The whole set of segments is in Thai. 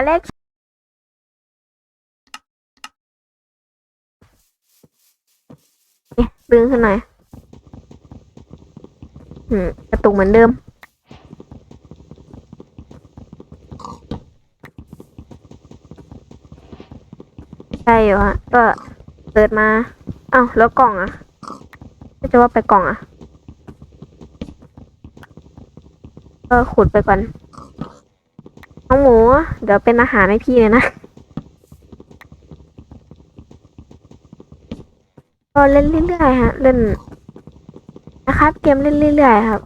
อะอ้าวอเล็กดึงขึ้นหน่อยอืมกระตุกเหมือนเดิม ใช่อยู่ฮะ ก็เปิดมาเอ้าแล้วกล่องอะก็จะว่าไปกล่องอะก็ขุดไปก่อน น้องหมู เดี๋ยวเป็นอาหารให้พี่เลยนะก็เล่นเรื่อยๆฮะ เล่น นะครับ เกมเล่นเรื่อยๆครับ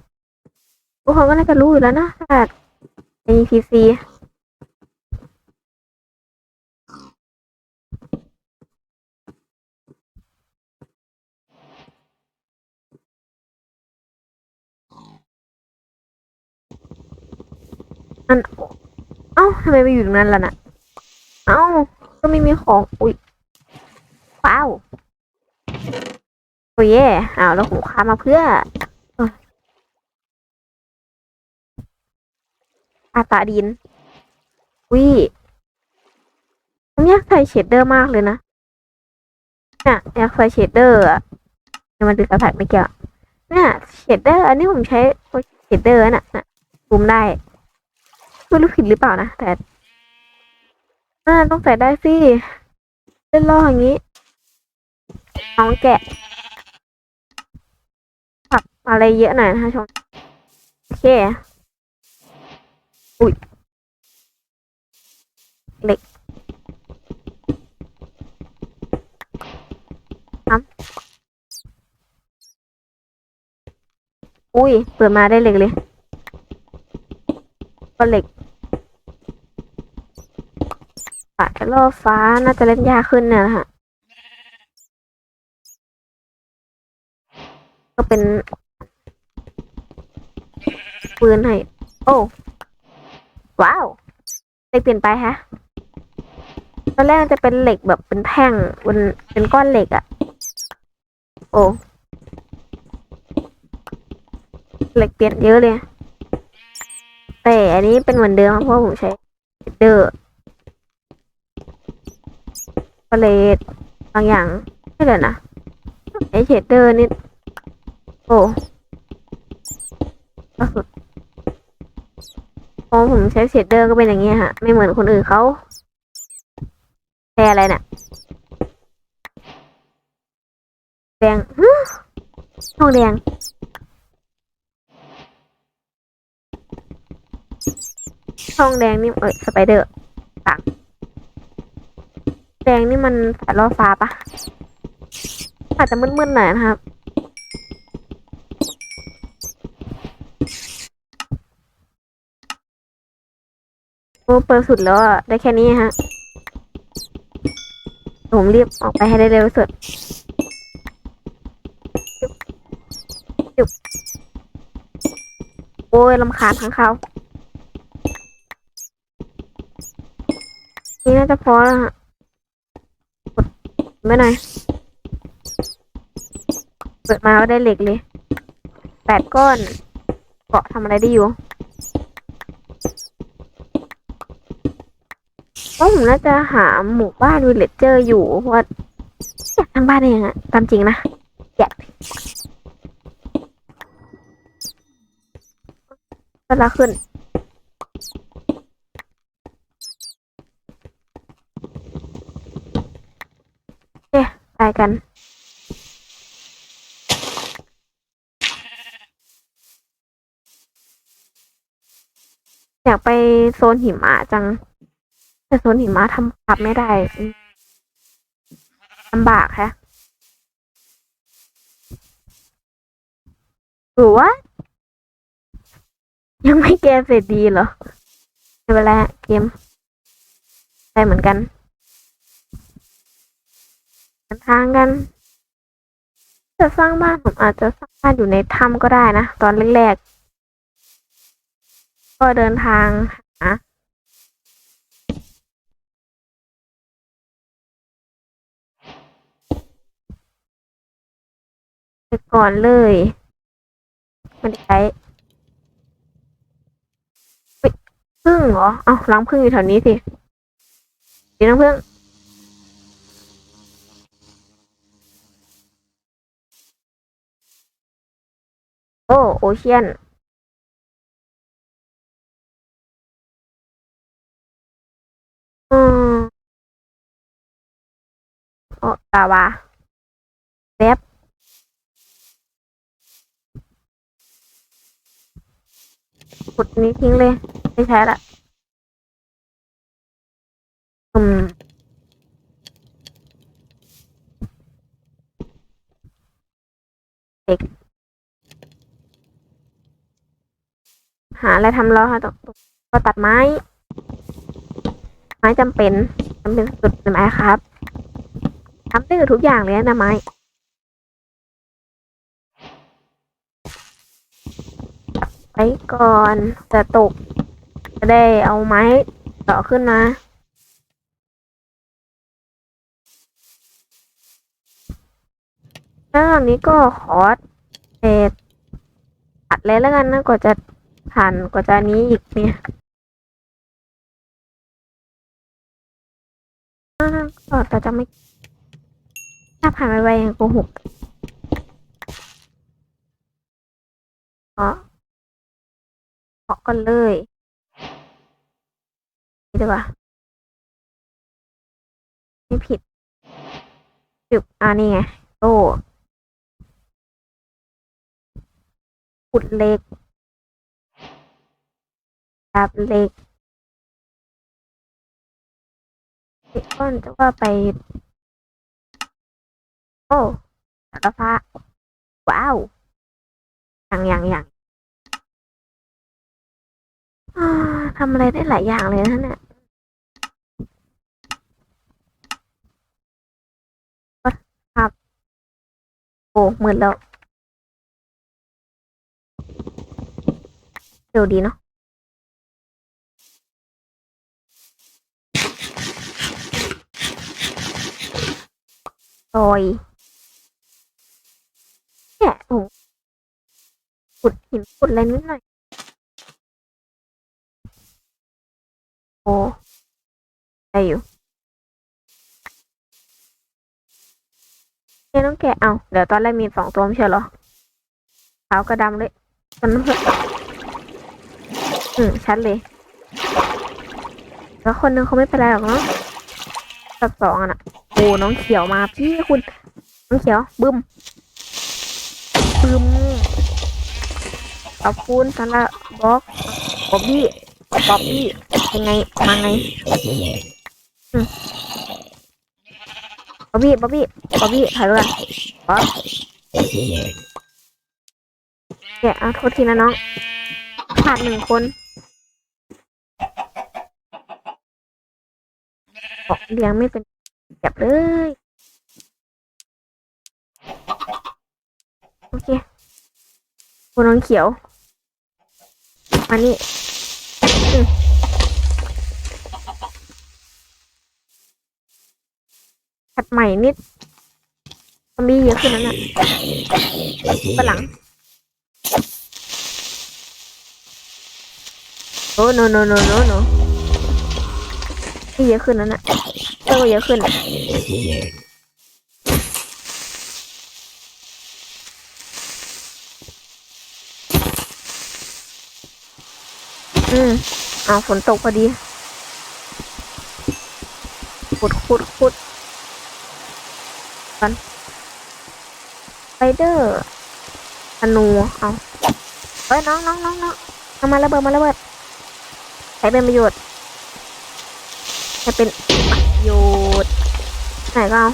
ทุกคนก็น่าจะรู้อยู่แล้วนะถ้าใน PC อัน ทำไมไปอยู่ตรงนั้นล่ะน่ะ เอ้า ก็ไม่มีของ อุ้ยว้าวโอ้ยอ้าวแล้วผมค้ามาเพื่ออาตาดินวิผมอยากใส่เชดเดอร์มากเลยนะเนี่ยอยากใส่เชดเดอร์อะมันดึกกระแพกไม่เกี่ยวเนี่ยเชดเดอร์ อันนี้ผมใช้เชดเดอร์น่ะน่ะซูมได้ ไม่รู้ผิดหรือเปล่านะ แต่อ่าต้องใส่ได้สิ เล่นล่ออย่างนี้น้องแกะผักอะไรเยอะหน่อยนะคะชมโอเค อุ้ยเหล็กน้ำอุ้ย เปิดมาได้เหล็กเลย ก็เหล็ก ปะจะล่อฟ้าน่าจะเล่นยากขึ้นเนี่ยนะฮะก็เป็นปืนให้ โอ้ ว้าวเหล็กเปลี่ยนไปฮะตอนแรกจะเป็นเหล็กแบบเป็นแท่งเป็นเป็นก้อนเหล็กอะโอ้เหล็กเปลี่ยนเยอะเลย แต่อันนี้เป็นเหมือนเดิมเพราะผมใช้เดอร์ เลตบางอย่างไม่เลยนะไอเชดเดอร์นี่โอ้ก็สุดพอผมใช้เชดเดอร์ก็เป็นอย่างเงี้ยฮะ ไม่เหมือนคนอื่นเขาแพ้อะไรเนี่ยแดงฮึทองแดงช่องแดงนี่เอ้ยสไปเดอร์ต่าง แดงนี่มันสายล่อฟ้าปะอาจจะมืดๆหน่อยนะครับโอ้เปิดสุดแล้วอะได้แค่นี้ฮะผมรีบออกไปให้ได้เร็วที่สุดจุบโอ้ยลำคาญทั้งเขานี่น่าจะพอแล้วฮะ ไม่หน่อย เปิดมาก็ได้เหล็กเลย แปดก้อน เกาะทำอะไรได้อยู่เพราะผมน่าจะหาหมู่บ้านวิลเลจเจอร์อยู่เพราะว่าอยากทำบ้านเองอะตามจริงนะอยากก็ละขึ้น ไป กัน อยากไปโซนหิมะจัง แต่โซนหิมะทำขับไม่ได้ลำบากแฮะหรือว่ายังไม่แก้เสร็จดีเหรอไม่เป็นไรเกมได้เหมือนกัน นทางกันจะสร้างบ้านผมอาจจะสร้างบ้านอยู่ในถ้ำก็ได้นะ ตอนแรกๆ ก็เดินทางหาไปก่อนเลยม่ได้ใช้พึ่งเหรอ เอ้ารังพึ่งอยู่แถวนี้สิสีน้ำพึ่ง โอ้โอเชียนอืมโอตาวาแป๊บขุดนี้ทิ้งเลย ไม่ใช้ละอืมเด็ก หาอะไรทำแล้วค่ะต้องก็ตัดไม้ ไม้จำเป็นจำเป็นสุดเลยไหมครับทำได้ทุกอย่างเลยนะไม้ไปก่อนจะตก จะได้เอาไม้ต่อขึ้นมาแล้วตอนนี้ก็ขอเศษตัดเลยแล้วกันนะกว่าจะ ผ่านกว่าจะนี้อีกเนี่ยก็แต่จะไม่ถ้าผ่านไปไวๆยังโกหกอ๋อขอกันเลยนี่ดีกว่าไม่ผิดจุบอ่านี่ไงโตขุดเล็ก ดาบเล็กเด็กก้อนจะว่าไป โอ้สารฟ้าว้าว อย่างอย่างอย่างทำอะไรได้หลายอย่างเลยนะเนี่ยครับ โอ้หมื่นแล้ว เร็วดีเนาะ ซอยเนี่ยโอ้ขุดหินขุดอะไรนิดหน่อย โอ้ได้อยู่เนี่ยน้องแกะเอาเดี๋ยวตอนแรกมีสองตัวไม่ใช่เหรอขาวกับดำเลยมันเพื่ออืมชัดเลย แล้วคนหนึงเขาไม่เป็นไรหรอกเนาะกับสองอะนะ โอ้น้องเขียวมาพี่คุณ น้องเขียวบึ้มบึ้มขอบคุณสำหรับบล็อกบ๊อบบี้บ๊อบบี้ยังไงมาไงบ๊อบบี้บ๊อบบี้บ๊อบบี้ถ่ายด้วยกันบ๊อบแกเอาโทษทีนะน้องขาดหนึ่งคนเลี้ยงไม่เป็น แบบเลย โอเคคุณน้องเขียวมานี่อืมถัดใหม่นิดซอมบี้เยอะขึ้นแล้วน่ะฝรั่งโอ้ no no no no no ที่เยอะขึ้นแล้วน่ะเออเยอะขึ้นอืมอ้าวฝนตกพอดีขุดขุดขุดกันไฟเดอร์ธนูเอาเอ้ยน้องน้องน้องน้องเอามาระเบิดมาระเบิดใช้เป็นประโยชน์ ใช้เป็นประโยชน์ไหนก็เอา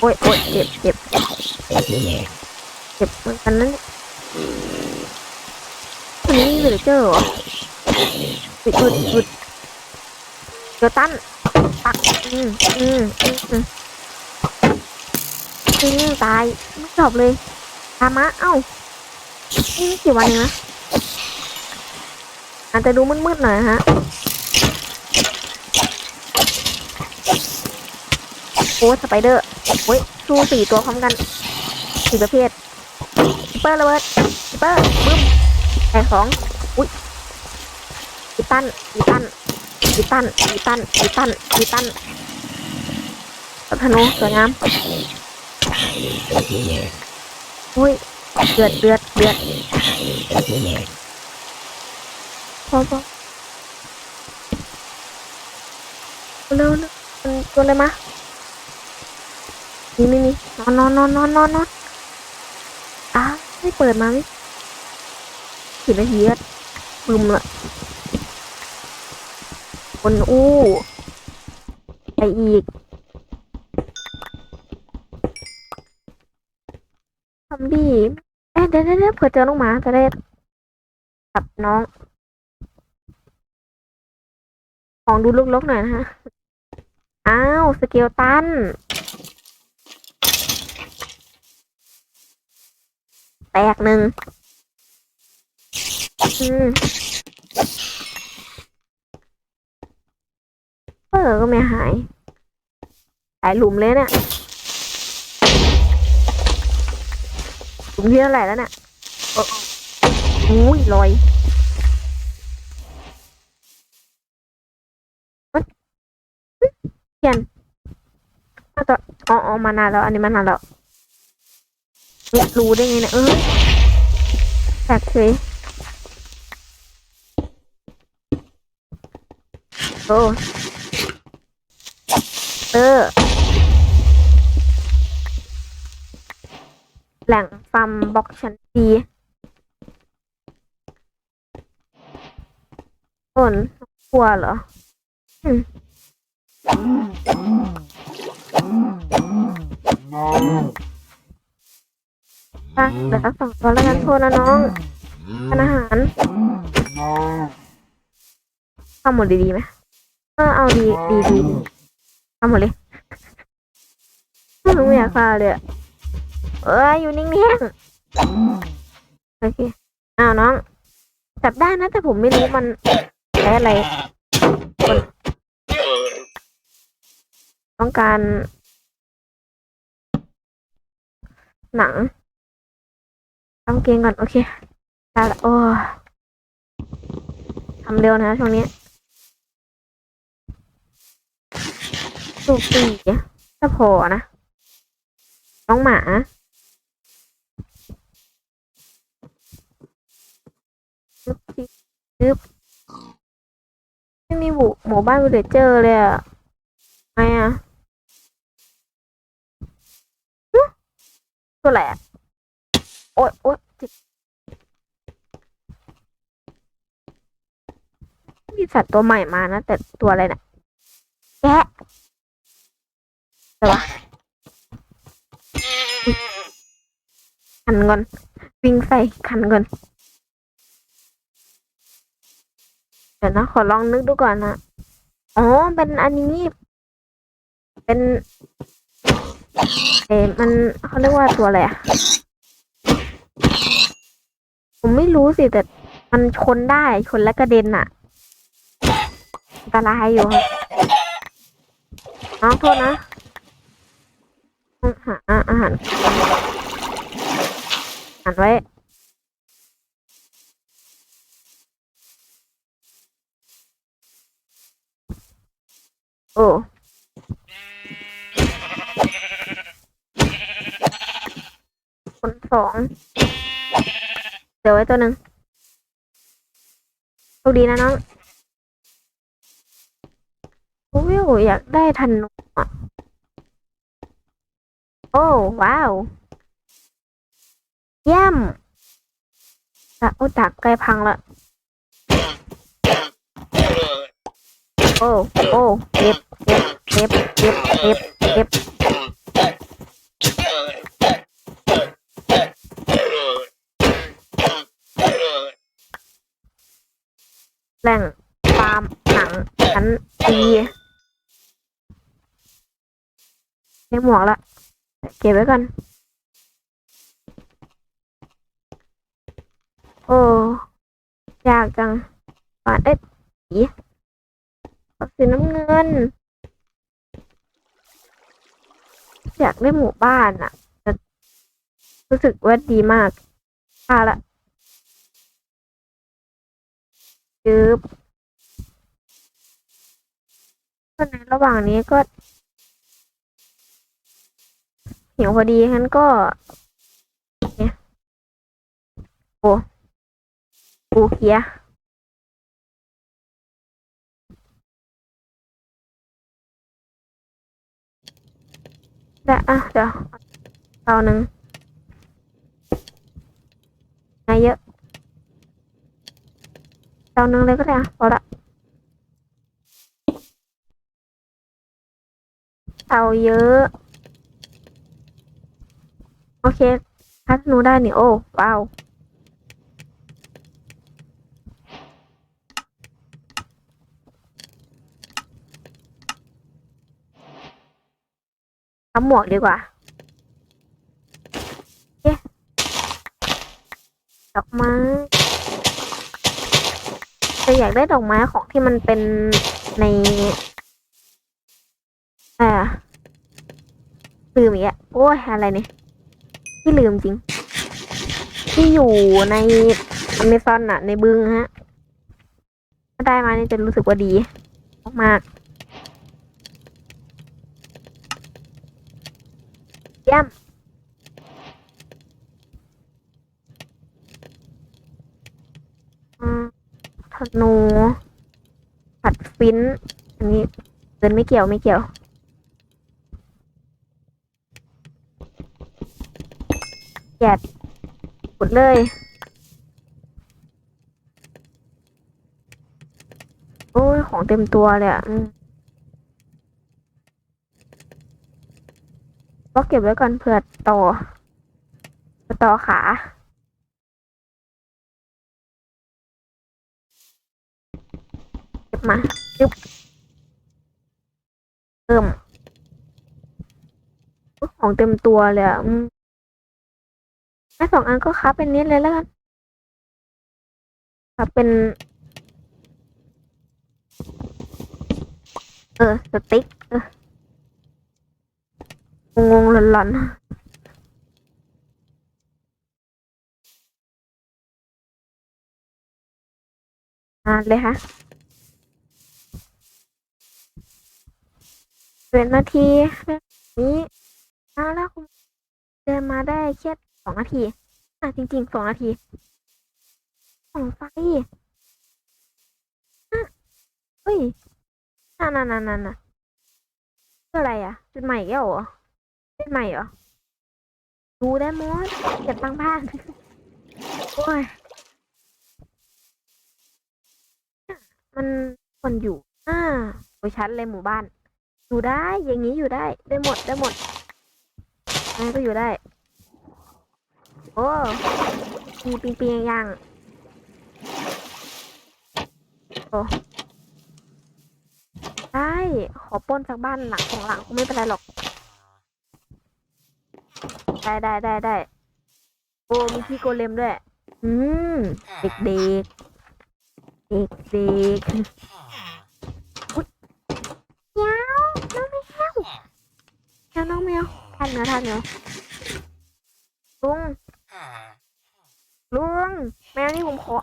โอ้ยโอ้ยเจ็บเจ็บเจ็บเหมือนกันนั่นอันนี้มีวิลเลเจอร์เหรอหยุดหยุดหยุดเดี๋ยวตั้นปักอืมอืมอืมอืมตายไม่จบเลยตามะเอ้านี่ไม่กี่วันเองนะ อาจจะดูมืดๆหน่อยนะฮะ โอ้สไปเดอร์โอ้ยสู้สี่ตัวพร้อมกันสี่ประเภทคิปเปอร์ระเบิดคิปเปอร์บึ้มแต่สองอุ้ยอีตันอีตันอีตันอีตันอีตันอีตันกับธนูสวยงามอุ้ยเดือดเดือดเดือด อพอเร็วเร็วมันตัวอะไรมานี่นี่นี่นอนนอนนอนนอนนอนอ้าไม่เปิดมาไม่กี่นาทีอะบึมละคนอู้ไปอีกทำดีเอ๊ะเดี๋ยวเดี๋ยวเดี๋ยวเผื่อเจอน้องหมาจะได้จับน้อง ของดูลกๆหน่อยนะฮะ อ้าว สเกลตัน แตกหนึ่งอืมเออก็ไม่หาย หายหลุมเลยเนี่ยหลุมที่เท่าไหร่แล้วเนี่ยโอ้โอ้ยลอย เขียนน่าจะอ๋ออ๋อมานานแล้ว อันนี้มานานแล้วเอ๊ะรู้ได้ไงเนี่ยเออแปลกเลยโอ้เออแหล่งฟาร์มบล็อกชั้นดีต้นกลัวเหรอ อืมอะเดี๋ยวสักสองตัวแล้วกันโทษนะน้องทานอาหารทำหมดดีๆไหมเออเอาดีดีดีทำหมดเลยไม่รู้อยากฆ่าเลยเอ้ยอยู่นิ่งๆโอเคอ้าวน้องจับได้นะแต่ผมไม่รู้มันใช้อะไรคน ต้องการ หนังทำเกงก่อน โอเคได้ละโอ้ทำเร็วนะช่วงนี้สูบปีถ้าพอนะ น้องหมาซึบซึบไม่มีหมู่หมู่บ้านวิลเลจเจอร์เลยอะ ไงอะตัวอะไรอะโอ๊ยโอ๊ยจิบมีสัตว์ตัวใหม่มานะ แต่ตัวอะไรเนี่ยแกะอะไรวะคันก่อน วิ่งใส่คันก่อน เดี๋ยวนะ ขอลองนึกดูก่อนนะอ๋อ เป็นอันนี้ เป็นเอ๊มันเขาเรียกว่าตัวอะไรอะผมไม่รู้สิแต่มันชนได้ชนและกระเด็นอะอันตรายอยู่ครับน้องโทษนะหาอาหารอาหารไว้โอ้ นสองเดี๋ยวไว้ตัวหนึ่งโชคดีนะน้องโอ้ยอยากได้ทันนกอะ โอ้ว้าวเยี่ยมอะโอ้ดักใกล้พังละโอ้โอ้เก็บเก็บเก็บเก็บเก็บเก็บ แหล่งฟาร์มหนังชั้นดีได้หมวกละ เก็บไว้ก่อนโอ้ยากจังปาดเอ๊ะสีสีน้ำเงิน อยากได้หมู่บ้านอะแต่รู้สึกว่าดีมากค่าละ จึบก็ในระหว่างนี้ก็หิวพอดีงั้นก็ เนี่ยโอ้ปูเคียร์ได้อะเดี๋ยวเตาหนึ่งไงเยอะ เตาหนึ่งเลยก็ได้อะพอละเตาเยอะ โอเคพัดหนูได้นี่โอ้ว้าวทำหมวกดีกว่าเอ๊ะดอกไม้ แต่อยากได้ดอกไม้ของที่มันเป็นในอะไรอะลืมอีกอะโอ้ยอะไรเนี่ยที่ลืมจริง ที่อยู่ในอเมซอนอะในบึงฮะถ้าได้มาเนี่ยจะรู้สึกว่าดี มากๆเยี่ยม อืม ธนูผัดฟินอันนี้เกินไม่เกี่ยวไม่เกี่ยว แกดกดเลยโอ้ยของเต็มตัวเลยอะก็เก็บไว้ก่อนเผื่อต่อต่อขา มาจึ๊บเพิ่มของเต็มตัวเลยอะอืมแค่สองอันก็คับเป็นนิดเลยแล้วกันคับเป็น เออ สติ๊กเอองงหลอนๆอ่านเลยค่ะ เป็นนาทีแบบนี้อ่าแล้วคุณเดินมาได้แค่สองนาที อะจริงๆสองนาทีของไฟอะเฮ้ยนั่นนั่นนั่นน่ะคืออะไรอะ จุดใหม่อีกแล้วเหรอจุดใหม่เหรอดูได้หมดเก็บตังบ้านโอ้ยมันคนอยู่อ่าโอ้ยชั้นเลยหมู่บ้าน อยู่ได้ อย่างนี้อยู่ได้ ได้หมด ได้หมดอะไรก็อยู่ได้ โอ้มีปิงปิงย่างโอ้ได้ ขอป้นสักบ้านหลังของหลังคงไม่เป็นไรหรอก ได้ได้ได้ได้ โอ้มีที่โกเลมด้วย อืม เด็กเด็กเด็กเด็กอุ๊ยเมียวน้องแมวแม วน้องแมวทานเนื้อทานเนื้อลุง ลุง แมวนี่ผมขอ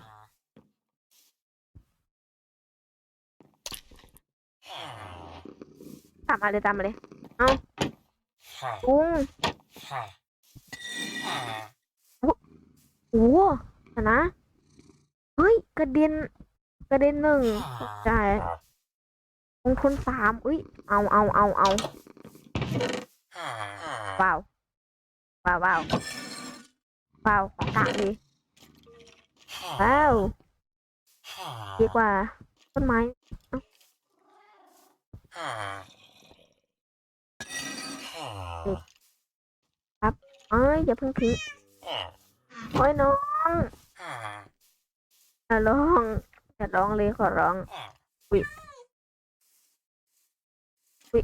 ตามมาเลยตามมาเลยเอาลุงโอ้โหนะ เฮ้ย กระเด็น กระเด็นหนึ่งตกใจลงทุนสามอุ้ย เอาเอาเอาเอา ว้าว ว้าวว้าวว้าวของกลางดีว้าวดีกว่าต้นไม้เอ้ยอย่าเพิ่งทิ้งโอ้ยน้องอย่าร้องอย่าร้องเลยขอร้องอุ้ยอุ้ย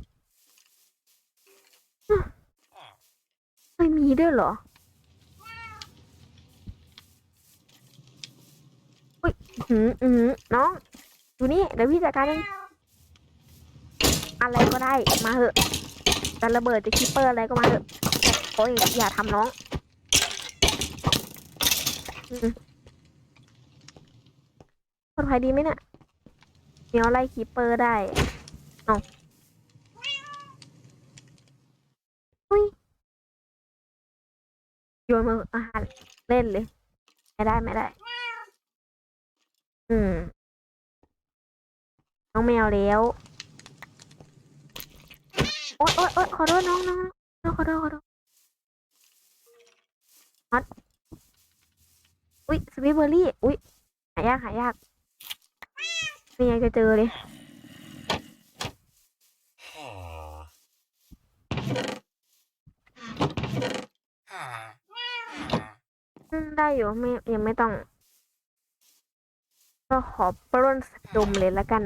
ไม่มีด้วยเหรอ อุ้ยอื้อหืออือหือน้องอยู่นี่เดี๋ยวพี่จัดการเองอะไรก็ได้มาเหอะจะระเบิดจะคิปเปอร์อะไรก็มาเถอะโอ้ยอย่าทำน้องอืมโคตรภัยดีไหมเนี่ยเมียวไล่คีปเปอร์ได้เอาอุ้ย โยนมืออาหารเล่นเลย ไม่ได้ไม่ได้ อืม น้องแมวแล้ว โอ๊ยโอ๊ยโอ๊ยขอโทษน้องน้องน้องขอโทษขอโทษฮัทอุ้ยสวิเบอร์รี่ อุ้ยหายากหายากนี่ไงจะเจอเลย อืม ได้อยู่ไม่ยังไม่ต้อง ก็ขอปล้นดมเลยละกัน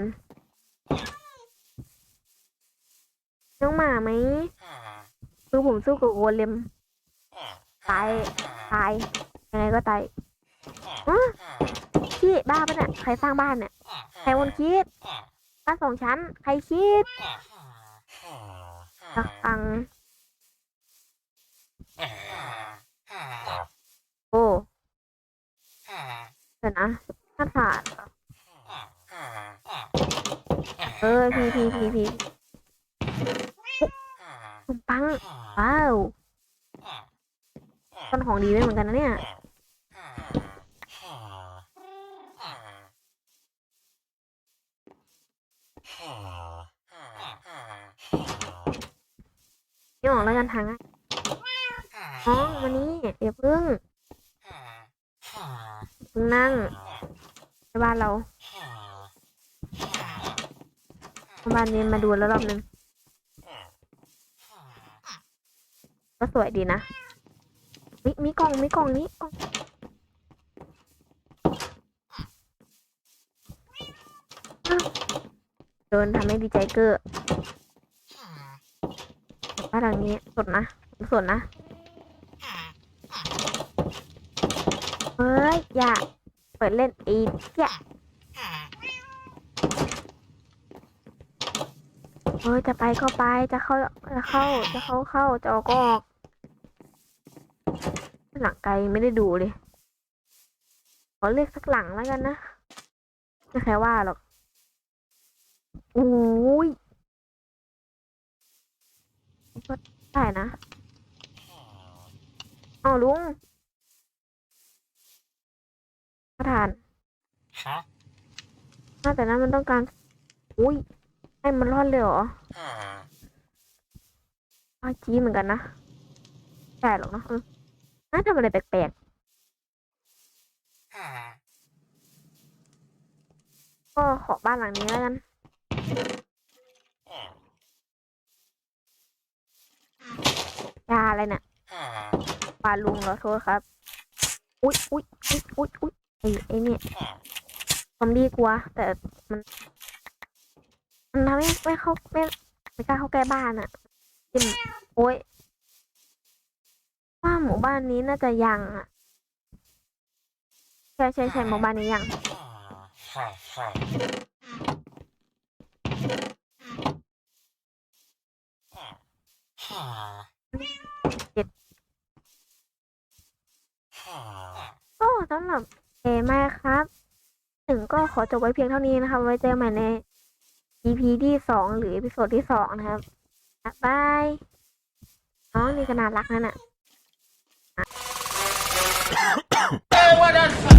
น้องหมาไหมคือผมสู้กับโกเลมตายตายยังไงก็ตายอ๋อพี่บ้าปะเนี่ยใครสร้างบ้านเนี่ยใครคนคิดบ้านสองชั้น ใครคิดตักตัง โอ้ เดี๋ยวนะหน้าผาดเหรอเออพี่พี่พี่พี่ขนมปัง ว้าวต้นของดีด้วยเหมือนกันนะเนี่ยนี่ออกแล้วกันทางอะน้องมานี่เดี๋ยวพึ่ง พึ่งนั่งไปบ้านเราบ้านนี้มาดูแล้วรอบนึง ก็สวยดีนะ มีมีกล่องมีกล่องนี้กล่องโดนทำให้ดีใจเกอร์บ้านหลังนี้สดนะสดนะ เฮ้ยอย่าเปิดเล่นอีกอย่าเฮ้ยจะไปก็ไปจะเข้าจะเข้าจะเข้าเข้าจะออกก็ออกหลังไกลไม่ได้ดูเลยขอเลือกสักหลังแล้วกันนะไม่ใครว่าหรอกอุ้ยก็ได้นะเอลุง ประธานฮะน่าแต่นั้นมันต้องการ อุ้ย ให้มันรอดเลยเหรออาจีเหมือนกันนะใช่หรอกเนอะเออน่าทำอะไรแปลกๆ ก็ขอบ้านหลังนี้แล้วกันยาอะไรเนี่ยปลาลุงเหรอโทษครับ อุ๊ยอุ๊ยอุ๊ยอุ๊ยอุ๊ย ไอ้ไอ้เนี่ยซอมบี้กลัว แต่มันมันทำให้ไม่เข้าไม่ไม่กล้าเข้าใกล้บ้านอะจิ้มโอ้ยว่าหมู่บ้านนี้น่าจะยังอะใช่ใช่ใช่หมู่บ้านนี้ยังก็สำหรับ เอมาครับ ถึงก็ขอจบไว้เพียงเท่านี้นะครับ ไว้เจอกันใหม่ใน EP ที่สองหรือ e พิโซดที่สองนะครับบ๊ายบายน้องนี่ก็น่ารักนั่นน่ะ Hey, what the fuck?